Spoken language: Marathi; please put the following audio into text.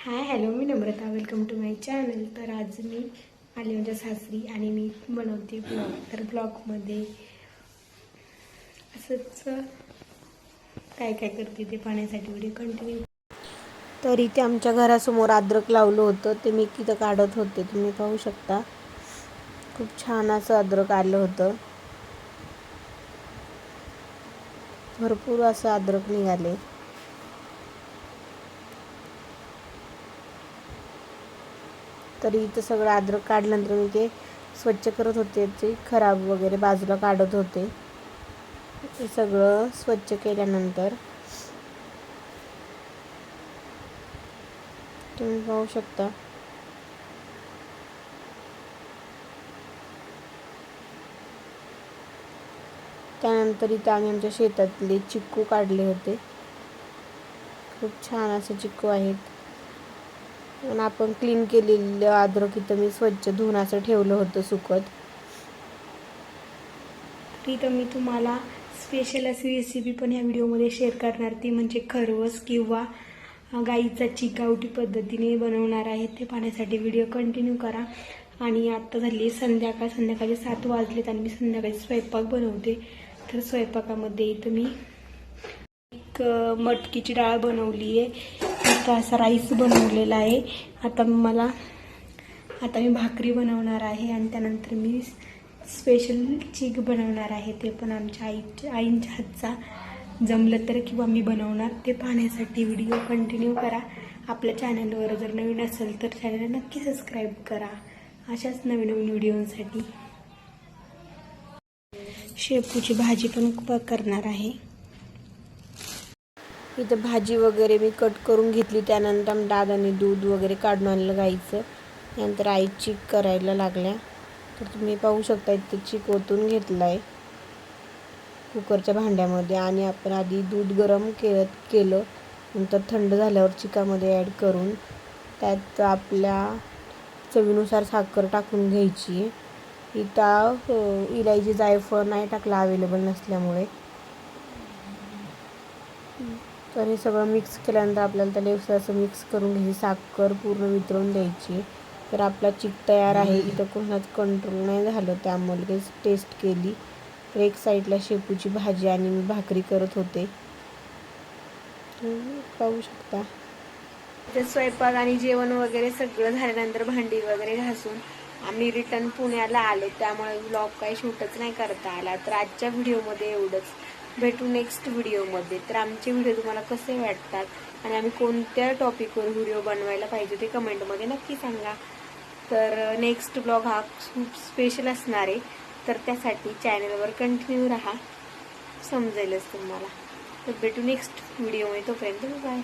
High hello me Namrata. Welcome to my channel तर आज मी आले माझ्या सासरी आणि मी बनवते ब्लॉग तर ब्लॉगमध्ये असंच काय काय करते ते पाण्यासाठी व्हिडिओ कंटिन्यू तर इथे आमच्या घरासमोर अद्रक लावलं होतं. ते मी तिथं काढत होते. तुम्ही पाहू शकता. खूप छान असं अद्रक आलं होतं. भरपूर असं अद्रक निघाले. तरी इथं सगळं अद्रक काढल्यानंतर मी ते स्वच्छ करत होते. ते खराब वगैरे बाजूला काढत होते. सगळं स्वच्छ केल्यानंतर तुम्ही पाहू शकता. त्यानंतर इथं आम्ही आमच्या शेतातले चिक्कू काढले होते. खूप छान असे चिक्कू आहेत. आणि आपण क्लीन केलेलं अद्रक इथं मी स्वच्छ धुवून असं ठेवलं होतं सुकत. इथं मी तुम्हाला स्पेशल अशी रेसिपी पण ह्या व्हिडिओमध्ये शेअर करणार. ती म्हणजे खरवस किंवा गाईचा चिकावटी गावठी पद्धतीने बनवणार आहे. ते पाहण्यासाठी व्हिडिओ कंटिन्यू करा. आणि आत्ता झाली संध्याकाळ. संध्याकाळचे सात वाजलेत आणि मी संध्याकाळी स्वयंपाक बनवते. तर स्वयंपाकामध्ये इथं मी एक मटकीची डाळ बनवली आहे आता असा राईस बनवलेला आहे. आता मला आता मी भाकरी बनवणार आहे आणि त्यानंतर मी स्पेशल चीक बनवणार आहे. ते पण आमच्या आईच्या आईंच्या हातचा. जमलं तर किंवा मी बनवणार ते पाहण्यासाठी व्हिडिओ कंटिन्यू करा. आपल्या चॅनलवर जर नवीन असेल तर चॅनल नक्की सबस्क्राईब करा. अशाच नवीन नवीन व्हिडिओसाठी शेपूची भाजी पण प- करणार आहे. इथं भाजी वगैरे मी कट करून घेतली. त्यानंतर दादाने दूध वगैरे काढून आणलं गाईचं. नंतर आई चीक करायला लागल्या. तर तुम्ही पाहू शकता इथं चीक ओतून घेतला आहे कुकरच्या भांड्यामध्ये आणि आपण आधी दूध गरम के केलं. नंतर थंड झाल्यावर चिकामध्ये ॲड करून त्यात आपल्या चवीनुसार साखर टाकून घ्यायची. इथं इलायची जायफळ नाही टाकला अवेलेबल नसल्यामुळे. तर हे सगळं मिक्स केल्यानंतर आपल्याला त्याला असं मिक्स करून घ्यायची साखर पूर्ण वितळून द्यायची. तर आपला चिक तयार आहे. इथं कोणाच कंट्रोल नाही झालं त्यामुळे टेस्ट केली. तर एक साईडला शेपूची भाजी आणि मी भाकरी करत होते. पाहू शकता. ते स्वयंपाक आणि जेवण वगैरे सगळं झाल्यानंतर भांडी वगैरे घासून आम्ही रिटर्न पुण्याला आलो. त्यामुळे ब्लॉग काही शूटच नाही करता आला. तर आजच्या व्हिडिओमध्ये एवढंच. भेटू नेक्स्ट व्हिडिओमध्ये तर आमचे व्हिडिओ तुम्हाला कसे वाटतात? आणि आम्ही कोणत्या टॉपिकवर व्हिडिओ बनवायला पाहिजे ते कमेंटमध्ये नक्की सांगा. तर नेक्स्ट ब्लॉग हा खूप स्पेशल असणार आहे. तर त्यासाठी चॅनलवर कंटिन्यू राहा. समजेलच तुम्हाला. तर भेटू नेक्स्ट व्हिडिओमध्ये तोपर्यंत बाय